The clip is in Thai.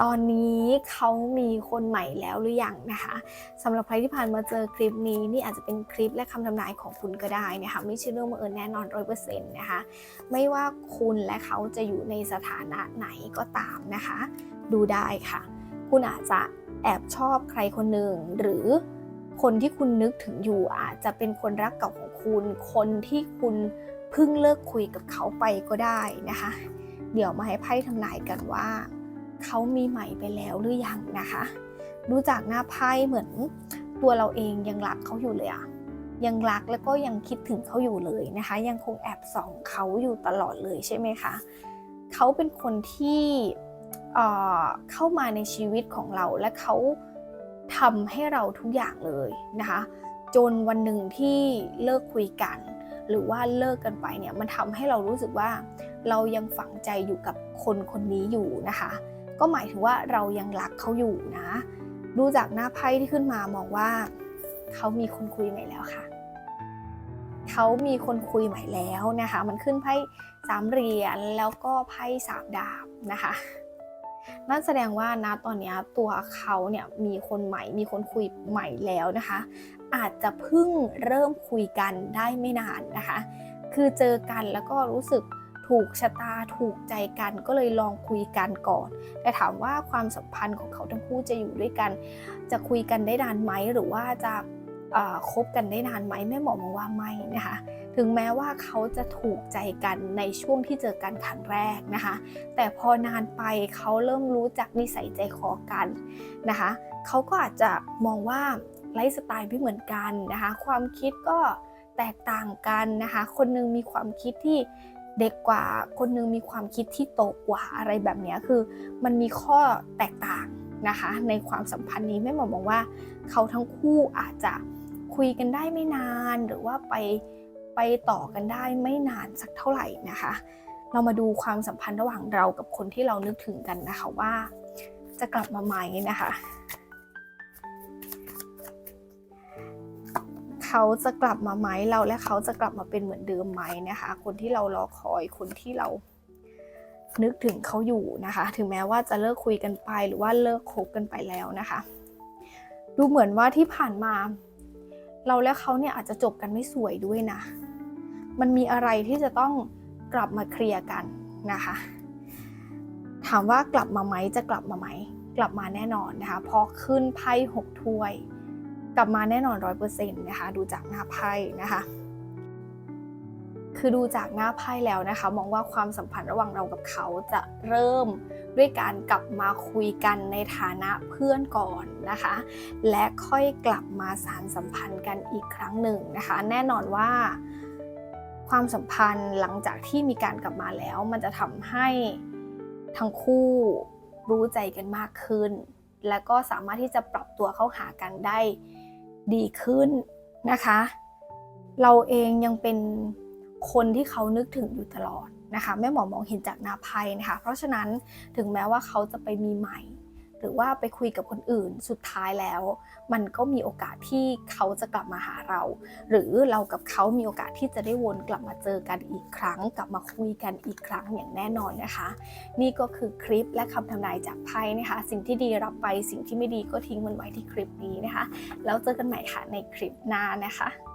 ตอนนี้เขามีคนใหม่แล้วหรือยังนะคะสำหรับใครที่ผ่านมาเจอคลิปนี้นี่อาจจะเป็นคลิปและคำทำนายของคุณก็ได้นะคะไม่ใช่เรื่องบังเอิญแน่นอนร้อยเปอร์เซ็นต์นะคะไม่ว่าคุณและเขาจะอยู่ในสถานะไหนก็ตามนะคะ ดูได้ค่ะ คุณอาจจะแอบชอบใครคนหนึ่งหรือคนที่คุณนึกถึงอยู่อาจจะเป็นคนรักเก่าของคุณ คนที่คุณเพิ่งเลิกคุยกับเขาไปก็ได้นะคะ เดี๋ยวมาให้ไพ่ทำนายกันว่า เขามีใหม่ไปแล้วหรือยังนะคะ ดูจากหน้าไพ่เหมือนตัวเราเองยังรักเขาอยู่เลยอะยังรักแล้วก็ยังคิดถึงเขาอยู่เลยนะคะ ยังคงแอบส่องเขาอยู่ตลอดเลยใช่ไหมคะเขาเป็นคนที่เเข้ามาในชีวิตของเราและเขาทำให้เราทุกอย่างเลยนะคะ จนวันหนึ่งที่เลิกคุยกัน หรือว่าเลิกกันไปเนี่ยมันทำให้เรารู้สึกว่าเรายังฝังใจอยู่กับคนคนนี้อยู่นะคะ ก็หมายถึงว่าเรายังรักเขาอยู่นะ ดูจากหน้าไพ่ที่ขึ้นมามองว่า เขามีคนคุยใหม่แล้วค่ะ เขามีคนคุยใหม่แล้วนะคะ มันขึ้นไพ่สามเหรียญแล้วก็ไพ่สามดาบนะคะนั่นแสดงว่านะตอนนี้ตัวเขาเนี่ยมีคนใหม่มีคนคุยใหม่แล้วนะคะ อาจจะเพิ่งเริ่มคุยกันได้ไม่นานนะคะ คือเจอกันแล้วก็รู้สึก ถูกชะตาถูกใจกันก็เลยลองคุยกันก่อน แต่ถามว่าความสัมพันธ์ของเขาทั้งคู่จะอยู่ด้วยกัน จะคุยกันได้นานไหมหรือว่าจะคบกันได้นานไหมแม่หมอมองว่าไม่นะคะถึงแม้ว่าเขาจะถูกใจกันในช่วงที่เจอกันครั้งแรกนะคะ แต่พอนานไปเขาเริ่มรู้จักนิสัยใจคอกันนะคะเขาก็อาจจะมองว่าไลฟ์สไตล์ไม่เหมือนกันนะคะ ความคิดก็แตกต่างกันนะคะ คนหนึงมีความคิดที่ เด็กกว่า คนหนึงมีความคิดที่โตกว่าอะไรแบบนี้คือ มันมีข้อแตกต่างนะคะ ในความสัมพันธ์นี้แม่หมอมองว่า เขาทั้งคู่อาจจะคุยกันได้ไม่นาน หรือว่าไปไปต่อกันได้ไม่นานสักเท่าไหร่นะคะ เรามาดูความสัมพันธ์ระหว่างเรากับคนที่เรานึกถึงกันนะคะว่า จะกลับมาไหมนะคะ เขาจะกลับมาไหมเราและเขาจะกลับมาเป็นเหมือนเดิมไหมนะคะ คนที่เรารอคอยคนที่เรานึกถึงเขาอยู่นะคะ ถึงแม้ว่าจะเลิกคุยกันไปหรือว่าเลิกคบกันไปแล้วนะคะ ดูเหมือนว่าที่ผ่านมา เราและเขาเนี่ยอาจจะจบกันไม่สวยด้วยนะ มันมีอะไรที่จะต้องกลับมาเคลียร์กันนะคะ ถามว่ากลับมาไหมจะกลับมาไหม กลับมาแน่นอนนะคะ เพอขึ้นไพ่หกถ้วย กลับมาแน่นอนร้อยเปอร์เซ็นต์นะคะดูจากหน้าไพ่นะคะ คือดูจากหน้าไพ่แล้วนะคะ มองว่าความสัมพันธ์ระหว่างเรากับเขาจะเริ่มด้วยการกลับมาคุยกันในฐานะเพื่อนก่อนนะคะ และค่อยกลับมาสารสัมพันธ์กันอีกครั้งหนึ่งนะคะ แน่นอนว่าความสัมพันธ์หลังจากที่มีการกลับมาแล้ว มันจะทำให้ทั้งคู่รู้ใจกันมากขึ้น และก็สามารถที่จะปรับตัวเข้าหากันได้ ดีขึ้นนะคะ เราเองยังเป็นคนที่เขานึกถึงอยู่ตลอดนะคะแม่หมอมองเห็นจากหน้าไพ่นะคะ เพราะฉะนั้นถึงแม้ว่าเขาจะไปมีใหม่ หรือว่าไปคุยกับคนอื่นสุดท้ายแล้ว มันก็มีโอกาสที่เขาจะกลับมาหาเรา หรือเรากับเขามีโอกาสที่จะได้วนกลับมาเจอกันอีกครั้ง กลับมาคุยกันอีกครั้งอย่างแน่นอนนะคะ นี่ก็คือคลิปและคำทำนายจากไพ่นะคะ สิ่งที่ดีรับไปสิ่งที่ไม่ดีก็ทิ้งมันไว้ที่คลิปนี้นะคะ แล้วเจอกันใหม่ค่ะในคลิปหน้านะคะ